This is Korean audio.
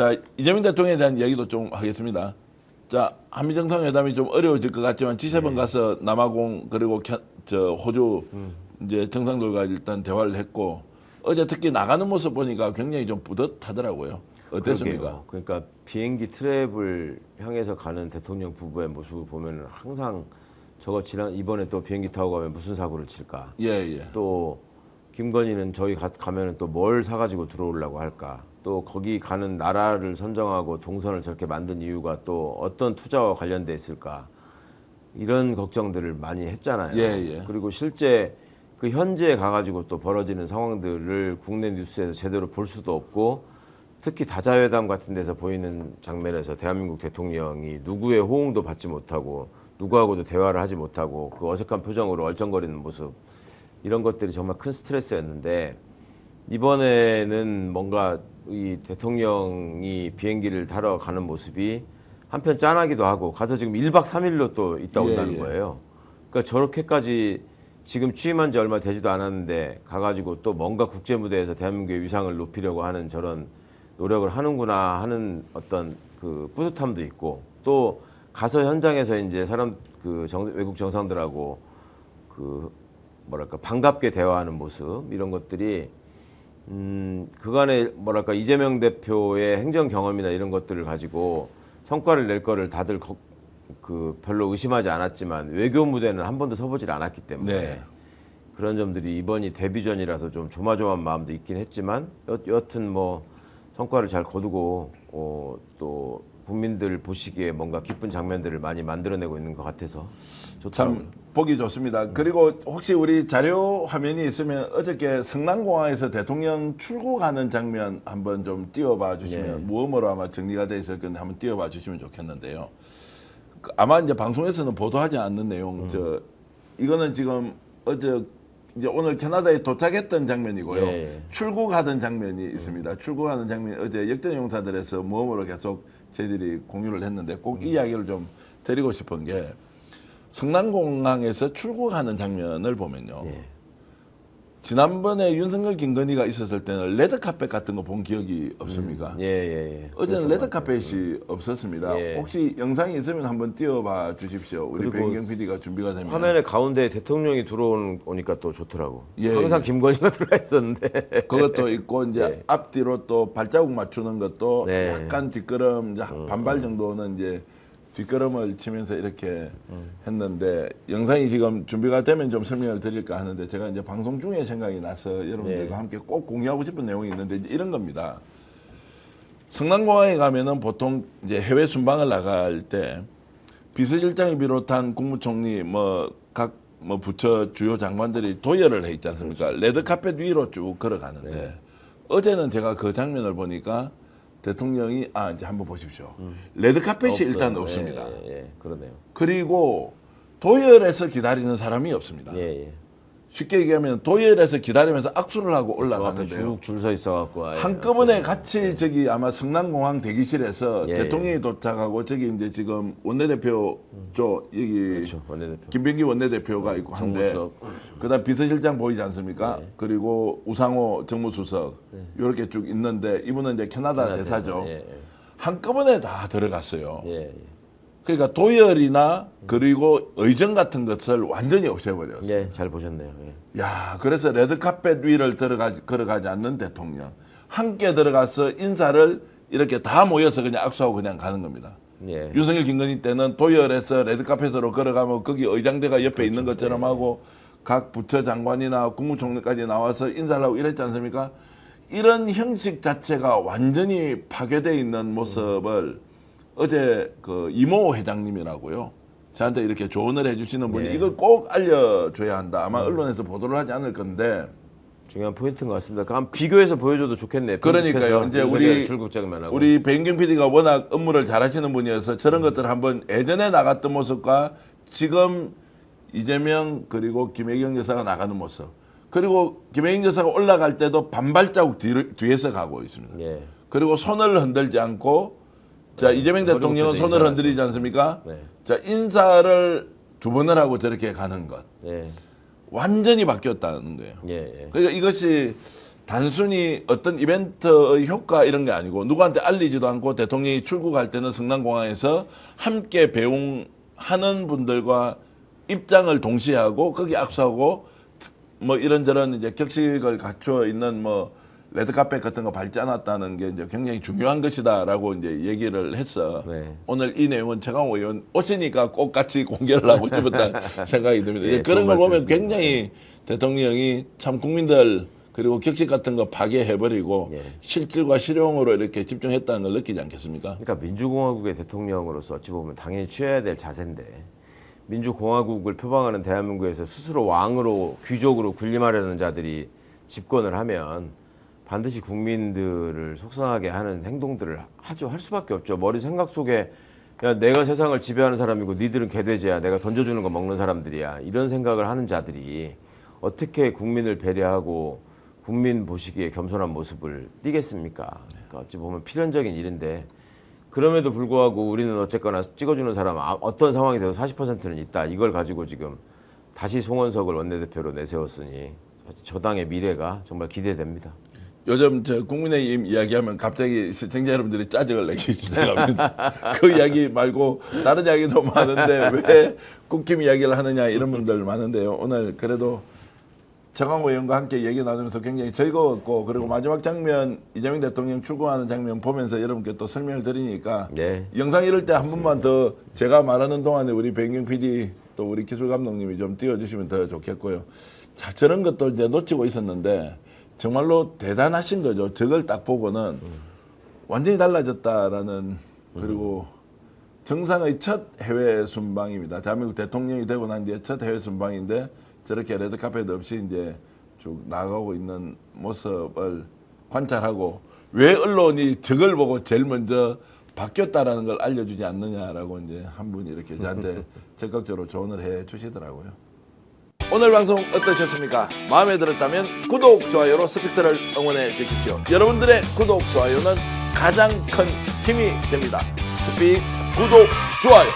자 이재명 대통령에 대한 이야기도 좀 하겠습니다. 자 한미 정상회담이 좀 어려워질 것 같지만 G7 가서 남아공 그리고 캐- 저 호주 이제 정상들과 일단 대화를 했고 어제 특히 나가는 모습 보니까 굉장히 좀 뿌듯하더라고요. 어땠습니까? 그러게요. 그러니까 비행기 트랩을 향해서 가는 대통령 부부의 모습을 보면 항상 저거 지난 이번에 또 비행기 타고 가면 무슨 사고를 칠까? 예 예. 또 김건희는 저희 가, 가면은 또 뭘 사가지고 들어오려고 할까? 또 거기 가는 나라를 선정하고 동선을 저렇게 만든 이유가 또 어떤 투자와 관련돼 있을까? 이런 걱정들을 많이 했잖아요. 예, 예. 그리고 실제 그 현지에 가가지고 또 벌어지는 상황들을 국내 뉴스에서 제대로 볼 수도 없고 특히 다자회담 같은 데서 보이는 장면에서 대한민국 대통령이 누구의 호응도 받지 못하고 누구하고도 대화를 하지 못하고 그 어색한 표정으로 얼쩡거리는 모습 이런 것들이 정말 큰 스트레스였는데 이번에는 뭔가 이 대통령이 비행기를 타러 가는 모습이 한편 짠하기도 하고 가서 지금 1박 3일로 또 있다 예, 온다는 예. 거예요. 그러니까 저렇게까지 지금 취임한 지 얼마 되지도 않았는데 가가지고 또 뭔가 국제 무대에서 대한민국의 위상을 높이려고 하는 저런 노력을 하는구나 하는 어떤 그 뿌듯함도 있고 또 가서 현장에서 이제 사람 그 정- 외국 정상들하고 그 뭐랄까 반갑게 대화하는 모습 이런 것들이 음 그간의 뭐랄까 이재명 대표의 행정 경험이나 이런 것들을 가지고 성과를 낼 거를 다들 거- 그 별로 의심하지 않았지만 외교 무대는 한 번도 서보질 않았기 때문에 네. 그런 점들이 이번이 데뷔전이라서 좀 조마조마한 마음도 있긴 했지만 여, 여튼 뭐 성과를 잘 거두고 어, 또 국민들 보시기에 뭔가 기쁜 장면들을 많이 만들어내고 있는 것 같아서 좋더라고요. 참 보기 좋습니다. 그리고 혹시 우리 자료 화면이 있으면 어저께 성남공항에서 대통령 출국하는 장면 한번 좀 띄워봐 주시면 예. 무음으로 아마 정리가 돼 있을 건데 한번 띄워봐 주시면 좋겠는데요. 그 아마 이제 방송에서는 보도하지 않는 내용 저 이거는 지금 어제 이제 오늘 캐나다에 도착했던 장면이고요. 예, 예. 출국하던 장면이 있습니다. 출국하는 장면이 어제 역대 용사들에서 모험으로 계속 저희들이 공유를 했는데 꼭 이 이야기를 좀 드리고 싶은 게 성남공항에서 출국하는 장면을 보면요. 예. 지난번에 윤석열 김건희가 있었을 때는 레드카펫 같은 거 본 기억이 없습니까? 예, 예, 예. 어제는. 레드카펫이 없었습니다. 예. 혹시 영상이 있으면 한번 띄워봐 주십시오. 우리 배인경 PD가 준비가 되면. 화면의 가운데 대통령이 들어오니까 또 좋더라고. 예, 항상 예. 김건희가 들어가 있었는데. 그것도 있고 이제 네. 앞뒤로 또 발자국 맞추는 것도 네. 약간 뒷걸음 이제 반발 정도는 이제 뒷걸음을 치면서 이렇게 했는데 영상이 지금 준비가 되면 좀 설명을 드릴까 하는데 제가 이제 방송 중에 생각이 나서 여러분들과 네. 함께 꼭 공유하고 싶은 내용이 있는데 이런 겁니다. 성남공항에 가면은 보통 이제 해외 순방을 나갈 때 비서실장이 비롯한 국무총리 뭐 각뭐 부처 주요 장관들이 도열을 해 있지 않습니까? 레드 카펫 위로 쭉 걸어가는데 어제는 제가 그 장면을 보니까 대통령이 아 이제 한번 보십시오. 레드 카펫이 없어요. 일단 예, 없습니다. 예, 예, 그러네요. 그리고 도열에서 기다리는 사람이 없습니다. 예, 예. 쉽게 얘기하면 도열에서 기다리면서 악수를 하고 저 앞에 올라가는데요. 줄줄 서 있어갖고 아예 한꺼번에 같이 저기 아마 성남공항 대기실에서 예, 대통령이 도착하고 저기 이제 지금 원내대표 저 여기 그렇죠 원내대표. 김병기 원내대표가 있고 한데 정무수석. 그다음 비서실장 보이지 않습니까? 네. 그리고 우상호 정무수석 이렇게 쭉 있는데 이분은 이제 캐나다, 캐나다 대사죠. 대사, 예, 한꺼번에 다 들어갔어요. 예, 예. 그러니까 도열이나 그리고 의정 같은 것을 완전히 없애버렸어요. 예, 잘 보셨네요. 예. 야, 그래서 레드카펫 위를 들어가지, 걸어가지 않는 대통령. 함께 들어가서 인사를 이렇게 다 모여서 그냥 악수하고 그냥 가는 겁니다. 예. 윤석열 김건희 때는 도열에서 레드카펫으로 걸어가면 거기 의장대가 옆에 있는 것처럼 하고 각 부처 장관이나 국무총리까지 나와서 인사를 하고 이랬지 않습니까? 이런 형식 자체가 완전히 파괴되어 있는 모습을 어제 그 이모 회장님이라고요. 저한테 이렇게 조언을 해주시는 분이 네. 이걸 꼭 알려줘야 한다. 아마 언론에서 보도를 하지 않을 건데 중요한 포인트인 것 같습니다. 그럼 비교해서 보여줘도 좋겠네요. 그러니까요. 이제 우리. 우리 배인경 PD가 워낙 업무를 잘하시는 분이어서 저런 것들을 한번 예전에 나갔던 모습과 지금 이재명 그리고 김혜경 여사가 나가는 모습 그리고 김혜경 여사가 올라갈 때도 반발자국 뒤를, 뒤에서 가고 있습니다. 예. 그리고 손을 흔들지 않고 자 이재명 허리 대통령은 손을 인사하죠. 흔들리지 않습니까? 네. 자 인사를 두 번을 하고 저렇게 가는 것 예. 완전히 바뀌었다는 거예요. 예. 예. 그러니까 이것이 단순히 어떤 이벤트의 효과 이런 게 아니고 누구한테 알리지도 않고 대통령이 출국할 때는 성남공항에서 함께 배웅하는 분들과 입장을 동시에 하고 거기 악수하고 뭐 이런저런 이제 격식을 갖추어 있는 뭐 레드카펫 같은 거 밟지 않았다는 게 이제 굉장히 중요한 것이다라고 이제 얘기를 했어. 네. 오늘 이 내용은 최강호 의원 오시니까 꼭 같이 공개를 하고 싶었다 생각이 듭니다. 예, 그런 걸 보면. 굉장히 대통령이 참 국민들 그리고 격식 같은 거 파괴해버리고 예. 실질과 실용으로 이렇게 집중했다는 걸 느끼지 않겠습니까? 그러니까 민주공화국의 대통령으로서 어찌 보면 당연히 취해야 될 자세인데 민주공화국을 표방하는 대한민국에서 스스로 왕으로 귀족으로 군림하려는 자들이 집권을 하면 반드시 국민들을 속상하게 하는 행동들을 하죠 할 수밖에 없죠 머리 생각 속에 야 내가 세상을 지배하는 사람이고 니들은 개돼지야 내가 던져주는 거 먹는 사람들이야 이런 생각을 하는 자들이 어떻게 국민을 배려하고 국민 보시기에 겸손한 모습을 띠겠습니까? 그러니까 어찌 보면 필연적인 일인데 그럼에도 불구하고 우리는 어쨌거나 찍어주는 사람 아- 어떤 상황이 돼도 40%는 있다. 이걸 가지고 지금 다시 송원석을 원내대표로 내세웠으니 저 당의 미래가 정말 기대됩니다. 요즘 저 국민의힘 이야기하면 갑자기 시청자 여러분들이 짜증을 내기 시작합니다. 그 이야기 말고 다른 이야기도 많은데 왜 국힘 이야기를 하느냐 이런 분들 많은데요. 오늘 그래도 정광호 의원과 함께 얘기 나누면서 굉장히 즐거웠고 그리고 마지막 장면 이재명 대통령 출국하는 장면 보면서 여러분께 또 설명을 드리니까 네. 영상 이럴 때 한 번만 더 제가 말하는 동안에 우리 백경 PD 또 우리 기술 감독님이 좀 띄워주시면 더 좋겠고요. 자 저런 것도 이제 놓치고 있었는데 정말로 대단하신 거죠. 저걸 딱 보고는 완전히 달라졌다라는 그리고 정상의 첫 해외 순방입니다. 대한민국 대통령이 되고 난 뒤에 첫 해외 순방인데 저렇게 레드카펫 없이 이제 쭉 나가고 있는 모습을 관찰하고 왜 언론이 저걸 보고 제일 먼저 바뀌었다라는 걸 알려주지 않느냐라고 이제 한 분이 이렇게 저한테 적극적으로 조언을 해 주시더라고요. 오늘 방송 어떠셨습니까? 마음에 들었다면 구독, 좋아요로 스픽스를 응원해 주십시오. 여러분들의 구독, 좋아요는 가장 큰 힘이 됩니다. 스픽 구독, 좋아요.